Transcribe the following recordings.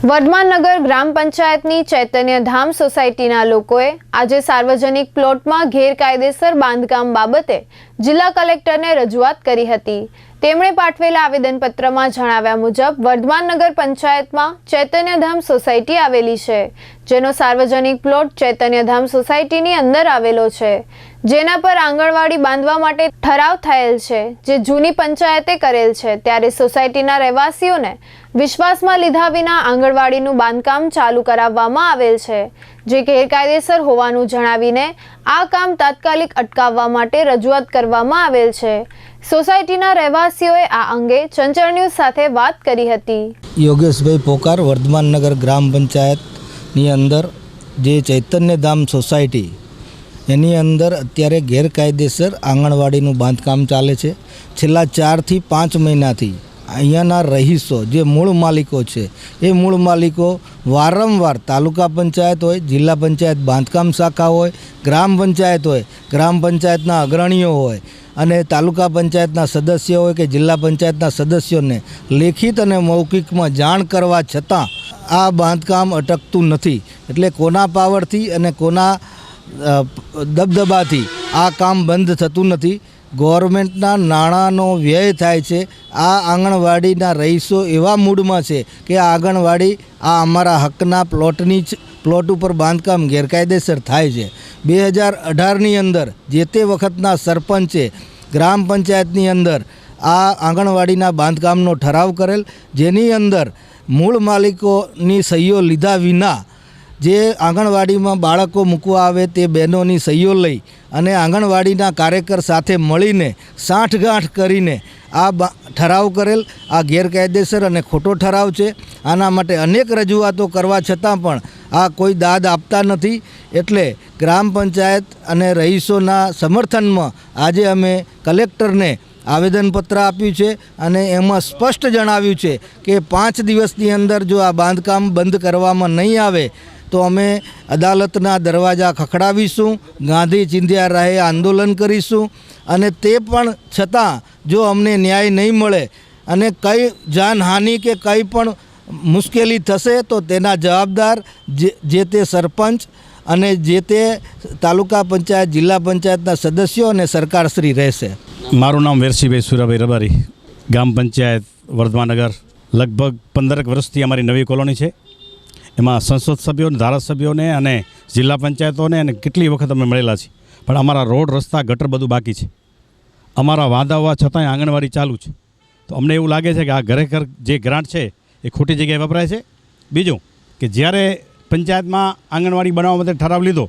વર્ધમાનનગર ગ્રામ પંચાયતની ચૈતન્ય ધામ સોસાયટીના લોકોએ આજે સાર્વજનિક પ્લોટમાં ગેરકાયદેસર બાંધકામ બાબતે જિલ્લા કલેક્ટરને રજૂઆત કરી હતી. તેમણે પાઠવેલા આવેદનપત્રમાં જણાવ્યા મુજબ, વર્ધમાનનગર પંચાયતમાં ચૈતન્યધામ સોસાયટી આવેલી છે જેનો સાર્વજનિક પ્લોટ ચૈતન્યધામ સોસાયટીની અંદર આવેલો છે, જેના પર આંગણવાડી બાંધવા માટે ઠરાવ થયેલ છે, જે જૂની પંચાયતે કરેલ છે. ત્યારે સોસાયટીના રહેવાસીઓને વિશ્વાસમાં લીધા વિના આંગણવાડીનું બાંધકામ ચાલુ કરાવવામાં આવેલ છે, જે ગેરકાયદેસર હોવાનું જણાવીને આ કામ તાત્કાલિક અટકાવવા માટે રજૂઆત કરવામાં આવેલ છે. સોસાયટીના રહેવાસીઓએ આ અંગે ચંચળ ન્યૂઝ સાથે વાત કરી હતી. યોગેશભાઈ પોકાર વર્ધમાનનગર ગ્રામ પંચાયતની અંદર જે ચૈતન્યધામ સોસાયટી, એની અંદર અત્યારે ગેરકાયદેસર આંગણવાડીનું બાંધકામ ચાલે છે. છેલ્લા ચારથી પાંચ મહિનાથી અહીંયાના રહીશો, જે મૂળ માલિકો છે, એ મૂળ માલિકો વારંવાર તાલુકા પંચાયત હોય, જિલ્લા પંચાયત બાંધકામ શાખા હોય, ગ્રામ પંચાયત હોય, ગ્રામ પંચાયતના અગ્રણીઓ હોય અને તાલુકા પંચાયતના સદસ્યો હોય કે જિલ્લા પંચાયતના સદસ્યોને લેખિત અને મૌખિકમાં જાણ કરવા છતાં આ બાંધકામ અટકતું નથી. એટલે કોના પાવરથી અને કોના દબદબાથી આ કામ બંધ થતું નથી. ગવર્મેન્ટના નાણાંનો વ્યય થાય છે. આ આંગણવાડીના રહીશો એવા મૂડમાં છે કે આંગણવાડી આ અમારા હકના પ્લોટની જ, પ્લોટ ઉપર બાંધકામ ગેરકાયદેસર થાય છે. બે હજાર અઢારની અંદર જે તે વખતના સરપંચે ગ્રામ પંચાયતની અંદર આ આંગણવાડીના બાંધકામનો ઠરાવ કરેલ. જેની અંદર મૂળ માલિકોની સહીઓ લીધા વિના જે આંગણવાડીમાં બાળકો મૂકવા આવે તે બહેનોની સહીઓ લઈ અને આંગણવાડીના કાર્યકર સાથે મળીને સાંઠગાંઠ કરીને આ ઠરાવ કરેલ, આ ગેરકાયદેસર અને ખોટો ઠરાવ છે. આના માટે અનેક રજૂઆતો કરવા છતાં પણ આ કોઈ દાદ આપતા નથી. એટલે ગ્રામ પંચાયત અને રહીશોના સમર્થનમાં આજે અમે કલેક્ટરને આવેદનપત્ર આપ્યું છે અને એમાં સ્પષ્ટ જણાવ્યું છે કે પાંચ દિવસની અંદર જો આ બાંધકામ બંધ કરવામાં નહીં આવે, તો અમે અદાલતના દરવાજા ખખડાવીશું, ગાંધી ચિંધ્યા રાહે આંદોલન કરીશું અને તે પણ છતાં જો અમને ન્યાય નહીં મળે અને કંઈ જાનહાનિ કે કંઈ પણ મુશ્કેલી થશે, તો તેના જવાબદાર જે તે સરપંચ અને જે તે તાલુકા પંચાયત, જિલ્લા પંચાયતના સદસ્યો અને સરકારશ્રી રહેશે. મારું નામ વેરસીભાઈ સુરાભાઈ રબારી, ગામ પંચાયત, વર્ધમાનગર. લગભગ પંદરક વર્ષથી અમારી નવી કોલોની છે. એમાં સંસદ સભ્યોને ધારાસભ્યોને અને જિલ્લા પંચાયતોને અને કેટલી વખત અમે મળેલા છીએ. પણ અમારા રોડ, રસ્તા, ગટર બધું બાકી છે. અમારા વાંધા હોવા છતાંય આંગણવાડી ચાલુ છે. તો અમને એવું લાગે છે કે આ ખરેખર જે ગ્રાન્ટ છે, એ ખોટી જગ્યાએ વપરાય છે. બીજું કે જ્યારે પંચાયતમાં આંગણવાડી બનાવવા માટે ઠરાવ લીધો.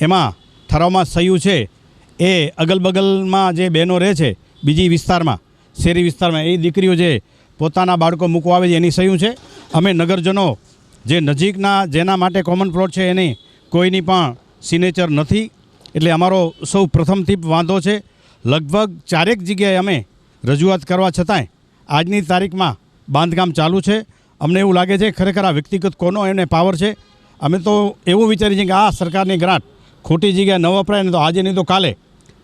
એમાં ઠરાવમાં સહયું છે એ અગલ બગલમાં જે બહેનો રહે છે, બીજી વિસ્તારમાં શહેરી વિસ્તારમાં, એ દીકરીઓ જે પોતાના બાળકો મૂકવા આવે છે, એની સહયું છે. અમે નગરજનો જે નજીકના, જેના માટે કોમન પ્લોટ છે, એની કોઈની પણ સિગ્નેચર નથી. એટલે અમારો સૌ પ્રથમથી વાંધો છે, લગભગ ચારેક જગ્યાએ અમે રજૂઆત કરવા છતાંય આજની તારીખમાં બાંધકામ ચાલુ છે. અમને એવું લાગે છે, ખરેખર આ વ્યક્તિગત કોનો, એને પાવર છે. અમે તો એવું વિચારીએ છીએ કે આ સરકારની ગ્રાન્ટ ખોટી જગ્યાએ ન વપરાય ને તો આજે, નહીં તો કાલે.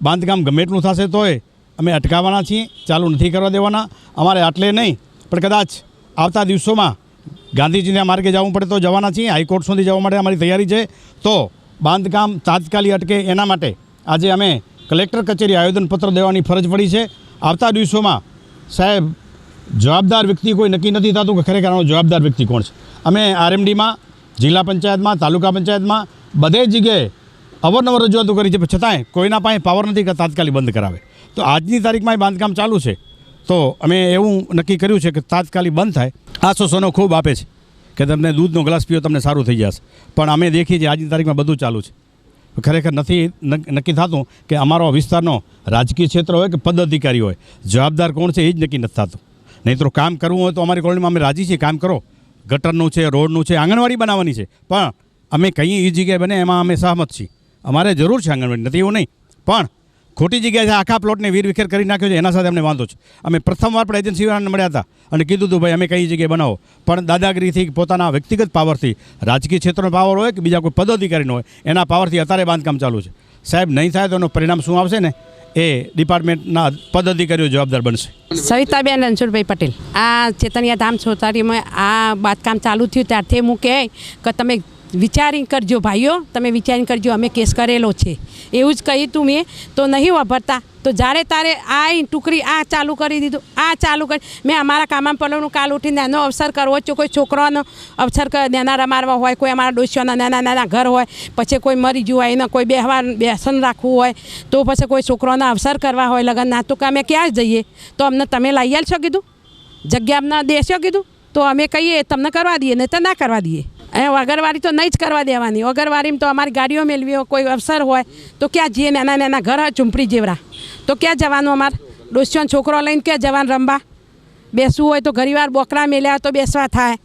બાંધકામ ગમે એટલું થશે તોય અમે અટકાવવાના છીએ, ચાલુ નથી કરવા દેવાના. અમારે આટલે નહીં, પણ કદાચ આવતા દિવસોમાં ગાંધીજીના માર્ગે જવું પડે તો જવાના છીએ. હાઈકોર્ટ સુધી જવા માટે અમારી તૈયારી છે. તો બાંધકામ તાત્કાલિક અટકે એના માટે આજે અમે કલેક્ટર કચેરી આવેદનપત્ર દેવાની ફરજ પડી છે. આવતા દિવસોમાં સાહેબ, જવાબદાર વ્યક્તિ કોઈ નક્કી નથી થતું કે ખરેખર આનો જવાબદાર વ્યક્તિ કોણ છે. અમે આરએમડીમાં જિલ્લા પંચાયતમાં, તાલુકા પંચાયતમાં બધે જગ્યાએ અવરનવર રજૂઆતો કરી છે. છતાંય કોઈના પાસે પાવર નથી કે તાત્કાલિક બંધ કરાવે. તો આજની તારીખમાં એ બાંધકામ ચાલુ છે. તો અમે એવું નક્કી કર્યું છે કે તાત્કાલિક બંધ થાય. આશ્વાસનો ખૂબ આપે છે કે તમને દૂધનો ગ્લાસ પીઓ તમને સારું થઈ જશે. પણ અમે દેખીએ છીએ આજની તારીખમાં બધું ચાલુ છે. ખરેખર નથી નક્કી થતું કે અમારો વિસ્તારનો રાજકીય ક્ષેત્ર હોય કે પદ અધિકારી હોય. જવાબદાર કોણ છે એ જ નક્કી નથી થતું. નહીં તો કામ કરવું હોય તો અમારી કોલોનીમાં અમે રાજી છીએ. કામ કરો. ગટરનું છે, રોડનું છે, આંગણવાડી બનાવવાની છે. પણ અમે કઈ એ જગ્યાએ બને એમાં અમે સહમત છીએ. અમારે જરૂર છે આંગણવાડી. નથી એવું નહીં. પણ ખોટી જગ્યાએ છે, આખા પ્લોટને વિખેર કરી નાખ્યો છે, એના સાથે અમને વાંધો છે. અમે પ્રથમવાર પણ એજન્સીવાળાને મળ્યા હતા અને કીધું હતું, ભાઈ, અમે કઈ જગ્યાએ બનાવો. પણ દાદાગીરીથી પોતાના વ્યક્તિગત પાવરથી, રાજકીય ક્ષેત્રનો પાવર હોય કે બીજા કોઈ પદાધિકારીનો હોય, એના પાવરથી અત્યારે બાંધકામ ચાલુ છે. સાહેબ, નહીં થાય તો એનું પરિણામ શું આવશે ને? એ ડિપાર્ટમેન્ટના પદાધિકારીઓ જવાબદાર બનશે. સવિતાબેન રણછોડભાઈ પટેલ. આ ચેતનિયા ધામ સોસાયટીમાં આ બાંધકામ ચાલુ થયું, ત્યારથી હું કહે કે તમે વિચારી કરજો ભાઈઓ, તમે વિચારી કરજો, અમે કેસ કરેલો છે. એવું જ કહ્યું તું મેં, તો નહીં વાપરતા. તો જ્યારે તારે આ ટુકડી આ ચાલુ કરી દીધું, આ ચાલુ કરી, મેં અમારા કામમાં પલોનું કાલ ઉઠીને નાનો અવસર કરવો છો. કોઈ છોકરાનો અવસર નાના રમાડવા હોય, કોઈ અમારા ડોસીઓના નાના નાના ઘર હોય, પછી કોઈ મરી ગયું હોય, એને કોઈ બેહવા, બેસન રાખવું હોય, તો પછી કોઈ છોકરાના અવસર કરવા હોય લગ્નના, તો કે અમે ક્યાં જઈએ? તો અમને તમે લઈ આવશો કીધું? જગ્યા અમને દેશો કીધું? તો અમે કહીએ તમને કરવા દઈએ, નહીં તો ના કરવા દઈએ. અહીંયા અગરવારી તો નહીં જ કરવા દેવાની. અગરવારીમાં તો અમારી ગાડીઓ મેળવી હોય, કોઈ અવસર હોય, તો ક્યાં જઈએ નાના નાના ઘર હોય ચૂંપડી જેવડા? તો ક્યાં જવાનું અમારે? ડોસીઓનો છોકરો લઈને ક્યાં જવાનું રમવા? બેસવું હોય તો ઘણીવાર બોકરા મેલ્યા તો બેસવા થાય.